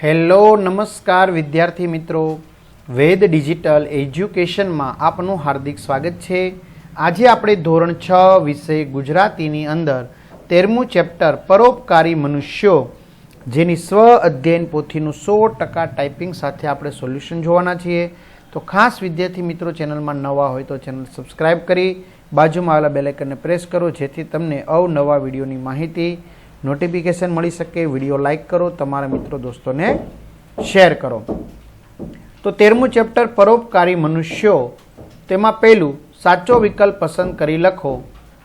Hello, નમસ્કાર વિદ્યાર્થી મિત્રો. વેદ ડિજિટલ એજ્યુકેશનમાં આપનું હાર્દિક સ્વાગત છે. આજે આપણે ધોરણ છ વિષય ગુજરાતીની અંદર તેરમું ચેપ્ટર પરોપકારી મનુષ્યો, જેની સ્વ અધ્યયન પોથીનું સો ટકા ટાઈપિંગ સાથે આપણે સોલ્યુશન જોવાના છીએ. તો ખાસ વિદ્યાર્થી મિત્રો, ચેનલમાં નવા હોય તો ચેનલ સબસ્ક્રાઈબ કરી, બાજુમાં આવેલા બેલાઇકનને પ્રેસ કરો, જેથી તમને અવનવા વિડીયોની માહિતી નોટિફિકેશન મળી શકે, વીડિયો લાઇક કરો, તમારા મિત્રો દોસ્તોને શેર કરો. તો તેરમું ચેપ્ટર પરોપકારી મનુષ્યો. તેમાં પહેલું, સાચો વિકલ્પ પસંદ કરી લખો.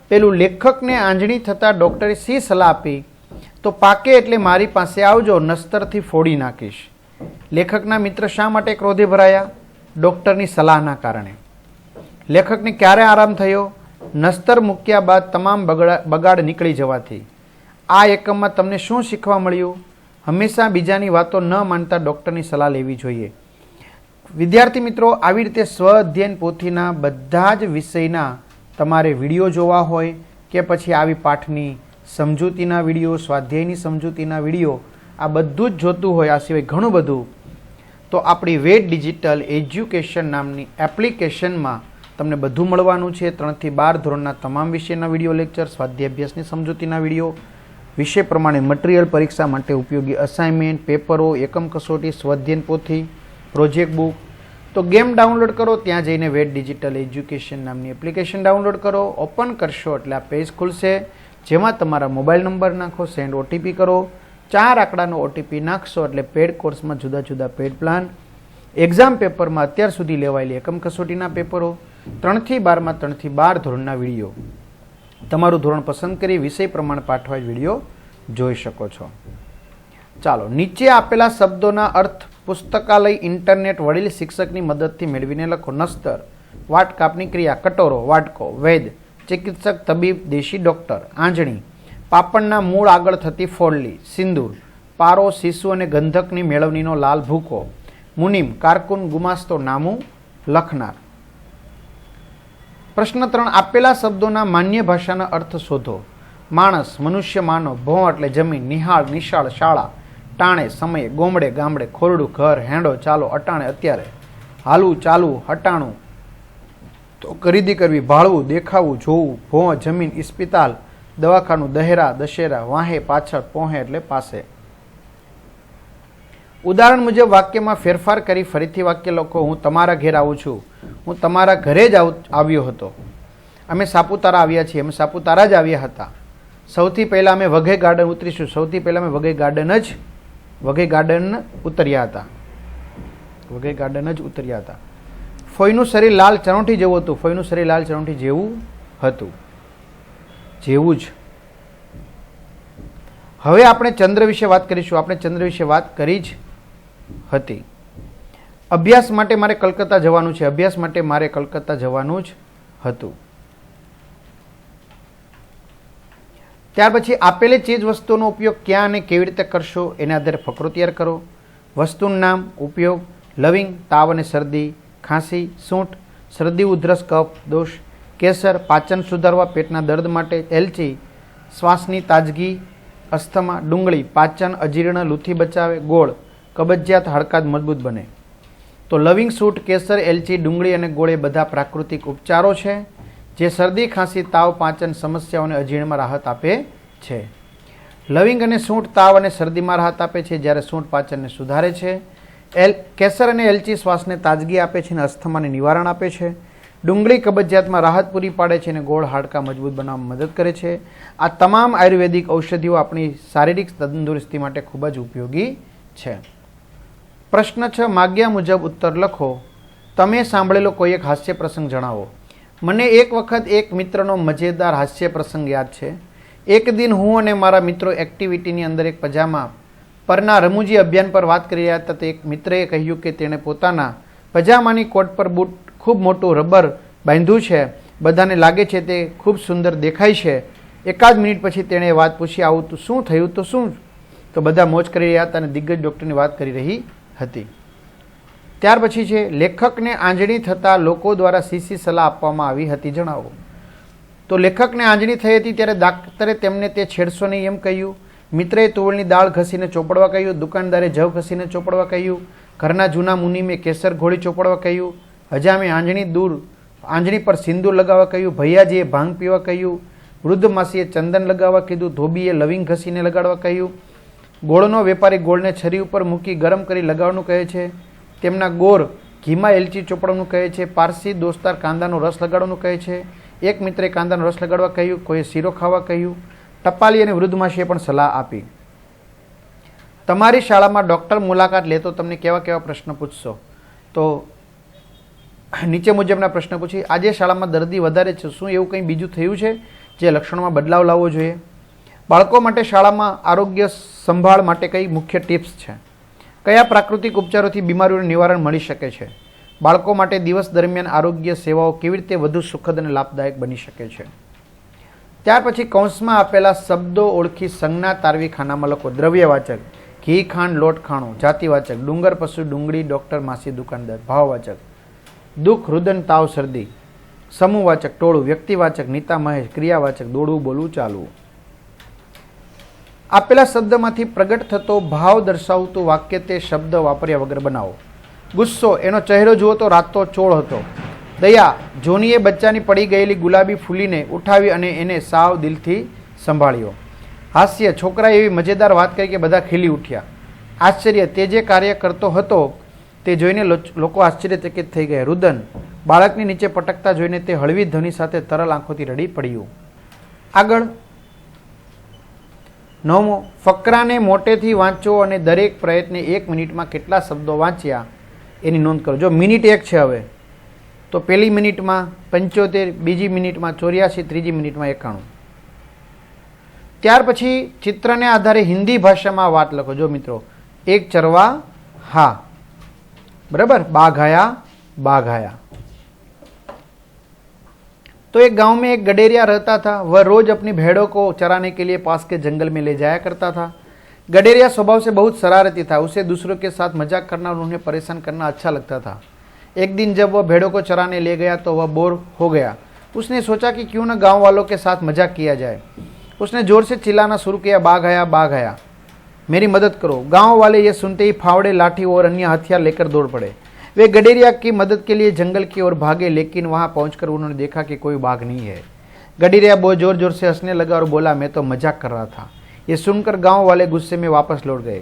પેલું લેખકને આંજણી થતાં ડૉક્ટરે શી સલાહ આપી? તો પાકે એટલે મારી પાસે આવજો, નસ્તરથી ફોડી નાખીશ. લેખકના મિત્ર શા માટે ક્રોધે ભરાયા? ડૉક્ટરની સલાહના કારણે. લેખકને ક્યારે આરામ થયો? નસ્તર મૂક્યા બાદ તમામ બગાડ નીકળી જવાથી. આ એકમમાં તમને શું શીખવા મળ્યું? હંમેશા બીજાની વાતો ન માનતા ડૉક્ટરની સલાહ લેવી જોઈએ. વિદ્યાર્થી મિત્રો, આવી રીતે સ્વ અધ્યયન પોથીના બધા જ વિષયના તમારે વીડિયો જોવા હોય કે પછી આવી પાઠની સમજૂતીના વીડિયો, સ્વાધ્યાયની સમજૂતીના વીડિયો, આ બધું જ જોતું હોય, આ સિવાય ઘણું બધું, તો આપણી વેટ ડિજિટલ એજ્યુકેશન નામની એપ્લિકેશનમાં તમને બધું મળવાનું છે. ત્રણથી બાર ધોરણના તમામ વિષયના વીડિયો લેક્ચર, સ્વાધ્યાય અભ્યાસની સમજૂતીના વીડિયો વિષય પ્રમાણે મટીરિયલ પરીક્ષા માટે ઉપયોગી અસાઇનમેન્ટ પેપરો એકમ કસોટી સ્વાધ્યન પોથી પ્રોજેક્ટ બુક તો ગેમ ડાઉનલોડ કરો, ત્યાં જઈને વેટ ડિજિટલ એજ્યુકેશન નામની એપ્લિકેશન ડાઉનલોડ કરો ઓપન કરશો એટલે આ પેજ ખુલશે. જેમાં તમારા મોબાઈલ નંબર નાખો સેન્ડ ઓટીપી કરો. ચાર આંકડાનો ઓટીપી નાખશો એટલે પેડ કોર્સમાં જુદા જુદા પેડ પ્લાન એક્ઝામ પેપરમાં અત્યાર સુધી લેવાયેલી એકમ કસોટીના પેપરો ત્રણથી બારમાં ત્રણથી બાર ધોરણના વીડિયો. તમારું ધોરણ પસંદ કરી વિષય પ્રમાણે પાઠવાય વીડિયો જોઈ શકો છો. ચાલો, નીચે આપેલા શબ્દોના અર્થ પુસ્તકાલય, ઇન્ટરનેટ વડીલ શિક્ષકની મદદથી મેળવીને લખો. નસ્તર, વાટ કાપની ક્રિયા, કટોરો, વાટકો, વૈદ, ચિકિત્સક, તબીબ, દેશી ડોક્ટર, આંજણી, પાપણના મૂળ આગળ થતી ફોડલી, સિંદૂર, પારો, શિશુ અને ગંધકની મેળવણીનો લાલ ભૂકો, મુનિમ, કારકુન ગુમાસ્તો નામું લખનાર. પ્રશ્ન ત્રણ, આપેલા શબ્દોના માન્ય ભાષાના અર્થ શોધો. માણસ, મનુષ્ય, માનવ ભોં એટલે જમીન, નિહાળ, નિશાળ, શાળા, ટાણે, સમયે, ગોમડે, ગામડે, ખોરડું, ઘર, હેંડો, ચાલો, અટાણે, અત્યારે. હાલવું, ચાલવું, હટાણું. તો ખરીદી કરવી, ભાળવું, દેખાવું, જોવું ભોં જમીન, ઇસ્પિતાલ, દવાખાનું, દહેરા, દશેરા, વાહે, પાછળ, પોહે એટલે પાસે. ઉદાહરણ મુજબ વાક્યમાં ફેરફાર કરી ફરીથી વાક્ય લખો, હું તમારા ઘેર આવું છું. હું તમારા ઘરે જ આવ- આવ્યો હતો. અમે સાપુતારા આવ્યા છીએ. અમે સાપુતારા જ આવ્યા હતા. સૌથી પહેલાં અમે વઘઈ ગાર્ડન ઉતરીશું. સૌથી પહેલાં અમે વઘઈ ગાર્ડન જ વઘઈ ગાર્ડન ઉતર્યા હતા. વઘઈ ગાર્ડન જ ઉતર્યા હતા. ફોઈનું શરીર લાલ ચરોઠી જેવું હતું. ફોઈનું શરીર લાલ ચરોઠી જેવું હતું. જેવું જ. હવે આપણે ચંદ્ર વિશે વાત કરીશું. આપણે ચંદ્ર વિશે વાત કરી જ હતી. અભ્યાસ માટે મારે કલકત્તા જવાનું છે. અભ્યાસ માટે મારે કલકત્તા જવાનું જ હતું. ત્યાર પછી આપેલી ચીજ વસ્તુનો ઉપયોગ ક્યાં અને કેવી રીતે કરશો એના આધારે ફકરો તૈયાર કરો. વસ્તુનું નામ, ઉપયોગ, લવિંગ, તાવ અને શરદી, ખાંસી, સૂંઠ, શરદી, ઉધરસ, કફ, દોષ, કેસર, પાચન સુધારવા, પેટના દર્દ માટે એલચી, શ્વાસની તાજગી, અસ્થમા, ડુંગળી, પાચન, અજીર્ણ, લૂથી બચાવે, ગોળ, કબજિયાત હાડકાં મજબૂત બને. તો લવિંગ સૂટ, કેસર, એલચી, ડુંગળી અને ગોળ બધા પ્રાકૃતિક ઉપચારો છે, જે શરદી, ખાંસી, તાવ, પાચન સમસ્યાઓને અજીર્ણમાં રાહત આપે છે. લવિંગ અને સૂંઠ તાવ અને શરદીમાં રાહત આપે છે, જ્યારે સૂંઠ પાચનને સુધારે છે. એલ, કેસર અને એલચી શ્વાસને તાજગી આપે છે અને અસ્થમાને નિવારણ આપે છે. ડુંગળી કબજિયાતમાં રાહત પૂરી પાડે છે અને ગોળ હાડકાં મજબૂત બનાવવામાં મદદ કરે છે. આ તમામ આયુર્વેદિક ઔષધિઓ આપણી શારીરિક તંદુરસ્તી માટે ખૂબ જ ઉપયોગી છે. પ્રશ્ન છ, માગ્યા મુજબ ઉત્તર લખો. તમે સાંભળેલો કોઈ એક હાસ્ય પ્રસંગ જણાવો. મને એક વખત એક મિત્રનો મજેદાર હાસ્ય પ્રસંગ યાદ છે. એક દિન હું અને મારા મિત્રો એક્ટિવિટીની અંદર એક પજામા પરના રમૂજી અભિયાન પર વાત કરી રહ્યા હતા. તો એક મિત્રએ કહ્યું કે તેણે પોતાના પજામાની કોટ પર બૂટ ખૂબ મોટું રબર બાંધ્યું છે. બધાને લાગે છે તે ખૂબ સુંદર દેખાય છે. એકાદ મિનિટ પછી તેણે વાત પૂછી, આવું તો શું થયું? તો શું? તો બધા મોજ કરી રહ્યા હતા અને દિગ્ગજ ડૉક્ટરની વાત કરી રહી હતી. ત્યાર પછી છે, લેખકને આંજણી થતાં લોકો દ્વારા સીસી સલાહ આપવામાં આવી હતી, જણાવો. તો લેખકને આંજણી થઈ હતી ત્યારે ડાક્ટરે તેમને તે છેડશો નહીં એમ કહ્યું. મિત્રએ તુવળની દાળ ઘસીને ચોપડવા કહ્યું, દુકાનદારે જવ ઘસીને ચોપડવા કહ્યું, ઘરના જૂના મુનિમે કેસર ઘોળી ચોપડવા કહ્યું હજામે આંજણી દૂર, આંજણી પર સિંદૂર લગાવવા કહ્યું, ભૈયાજીએ ભાંગ પીવા કહ્યું, વૃદ્ધ માસીએ ચંદન લગાવવા કીધું, ધોબીએ લવિંગ ઘસીને લગાડવા કહ્યું ગોળનો વેપારી ગોળને છરી ઉપર મૂકી ગરમ કરી લગાવવાનું કહે છે. તેમના ગોર ઘીમાં એલચી ચોપડવાનું કહે છે. પારસી દોસ્તાર કાંદાનો રસ લગાડવાનું કહે છે. એક મિત્રે કાંદાનો રસ લગાડવા કહ્યું, કોઈએ શીરો ખાવા કહ્યું. ટપાલી અને વૃદ્ધ માસીએ પણ સલાહ આપી. તમારી શાળામાં ડૉક્ટર મુલાકાત લે તો તમને કેવા કેવા પ્રશ્ન પૂછશો? તો નીચે મુજબના પ્રશ્ન પૂછી, આજે શાળામાં દર્દી વધારે છે, શું એવું કંઈ બીજું થયું છે? જે લક્ષણોમાં બદલાવ લાવવો જોઈએ? બાળકો માટે શાળામાં આરોગ્ય સંભાળ માટે કઈ મુખ્ય ટિપ્સ છે? કયા પ્રાકૃતિક ઉપચારોથી બીમારીઓનું નિવારણ મળી શકે છે? બાળકો માટે દિવસ દરમિયાન આરોગ્ય સેવાઓ કેવી રીતે વધુ સુખદ અને લાભદાયક બની શકે છે? ત્યાર પછી કૌંસમાં આપેલા શબ્દો ઓળખી સંજ્ઞા તારવી ખાનામાં લખો. દ્રવ્યવાચક ઘી ખાંડ લોટ ખાણું જાતિવાચક, ડુંગર પશુ, ડુંગળી, ડૉક્ટર, માસી, દુકાનદાર, ભાવવાચક, દુઃખ, રુદન, તાવ, શરદી, સમૂહવાચક, ટોળું, વ્યક્તિવાચક, નીતા, મહેશ, ક્રિયાવાચક, દોડવું, બોલવું, ચાલવું. આપેલા શબ્દમાંથી પ્રગટ થતો ભાવ દર્શાવતું વાક્ય તે શબ્દ વાપર્યા વગર બનાવો. ગુસ્સો, એનો ચહેરો જુઓ તો રાતો ચોળ હતો. દયા, જોનીએ બચ્ચાની પડી ગયેલી ગુલાબી ફૂલીને ઉઠાવી અને એને સાવ દિલથી સંભાળ્યો. હાસ્ય, છોકરાએ એવી મજેદાર વાત કરી કે બધા ખીલી ઉઠ્યા. આશ્ચર્ય, તે જે કાર્ય કરતો હતો તે જોઈને લોકો આશ્ચર્યચકિત થઈ ગયા. રુદન, બાળકની નીચે પટકતા જોઈને તે હળવી ધ્વનિ સાથે તરલ આંખોથી રડી પડ્યું. આગળ નવમો ફકરાને મોટેથી વાંચો અને દરેક પ્રયત્ને એક મિનિટમાં કેટલા શબ્દો વાંચ્યા એની નોંધ કરો. જો મિનિટ એક છે હવે, તો પહેલી મિનિટમાં પંચોતેર, બીજી મિનિટમાં ચોર્યાસી, ત્રીજી મિનિટમાં એકાણું. ત્યાર પછી ચિત્રને આધારે હિન્દી ભાષામાં વાત લખો. જો મિત્રો, એક ચરવા હા, બરાબર? બાઘાયા બાઘાયા तो एक गाँव में एक गडेरिया रहता था। वह रोज अपनी भेड़ों को चराने के लिए पास के जंगल में ले जाया करता था। गडेरिया स्वभाव से बहुत शरारती था। उसे दूसरों के साथ मज़ाक करना और उन्हें परेशान करना अच्छा लगता था। एक दिन जब वह भेड़ों को चराने ले गया तो वह बोर हो गया। उसने सोचा कि क्यों न गाँव वालों के साथ मज़ाक किया जाए। उसने ज़ोर से चिल्लाना शुरू किया, बाघ आया बाघ आया। मेरी मदद करो। गाँव वाले ये सुनते ही फावड़े, लाठी और अन्य हथियार लेकर दौड़ पड़े। वे गडेरिया की मदद के लिए जंगल की ओर भागे, लेकिन वहाँ पहुंचकर उन्होंने देखा कि कोई बाघ नहीं है। गडेरिया बहुत ज़ोर ज़ोर से हंसने लगा और बोला, मैं तो मज़ाक कर रहा था। ये सुनकर गाँव वाले गुस्से में वापस लौट गए।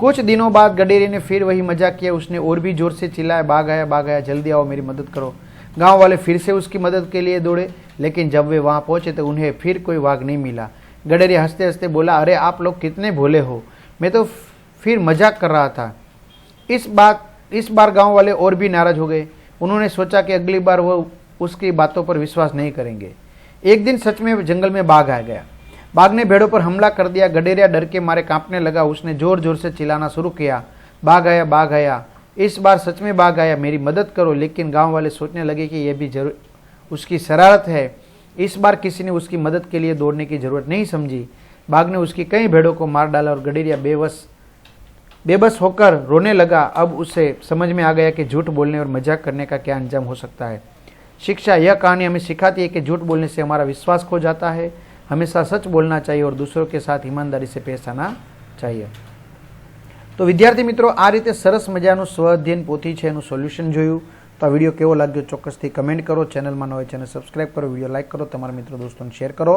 कुछ दिनों बाद गडेरिया ने फिर वही मज़ाक किया। उसने और भी ज़ोर से चिल्लाया, बाघ आया बाघ आया, जल्दी आओ, मेरी मदद करो। गाँव वाले फिर से उसकी मदद के लिए दौड़े, लेकिन जब वे वहाँ पहुँचे तो उन्हें फिर कोई बाघ नहीं मिला। गडेरिया हँसते हँसते बोला, अरे, आप लोग कितने भोले हो। मैं तो फिर मज़ाक कर रहा था। इस बात इस बार गाँव वाले और भी नाराज़ हो गए। उन्होंने सोचा कि अगली बार वो उसकी बातों पर विश्वास नहीं करेंगे। एक दिन सच में जंगल में बाघ आ गया। बाघ ने भेड़ों पर हमला कर दिया। गडेरिया डर के मारे कांपने लगा। उसने ज़ोर ज़ोर से चिल्लाना शुरू किया। बाघ आया बाघ आया। इस बार सच में बाघ आया। मेरी मदद करो। लेकिन गाँव वाले सोचने लगे कि यह भी ज़रूर उसकी शरारत है। इस बार किसी ने उसकी मदद के लिए दौड़ने की ज़रूरत नहीं समझी। बाघ ने उसकी कई भेड़ों को मार डाला और गडेरिया बेबस बेबस होकर रोने लगा अब उसे समझ में आ गया कि झूठ बोलने और मजाक करने का क्या अंजाम हो सकता है शिक्षा यह कहानी हमें सिखाती है कि झूठ बोलने से हमारा विश्वास खो जाता है हमेशा सच बोलना चाहिए और दूसरों के साथ ईमानदारी से पेश आना चाहिए તો વિદ્યાર્થી મિત્રો આ રીતે સરસ મજાનું સ્વ અધ્યયન પોથી છે એનું સોલ્યુશન જોયું તો આ વિડીયો કેવો લાગ્યો ચોક્કસથી કમેન્ટ કરો ચેનલમાં ન હોય ચેનલ સબસ્ક્રાઇબ કરો વિડીયો લાઇક કરો તમારા મિત્રો દોસ્તોને શેર કરો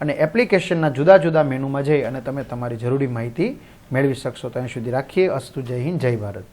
અને એપ્લિકેશનના જુદા જુદા મેનુમાં જઈ અને તમે તમારી જરૂરી માહિતી મેળવી શકશો ત્યાં સુધી રાખીએ. અસ્તુ જય હિન્દ જય ભારત.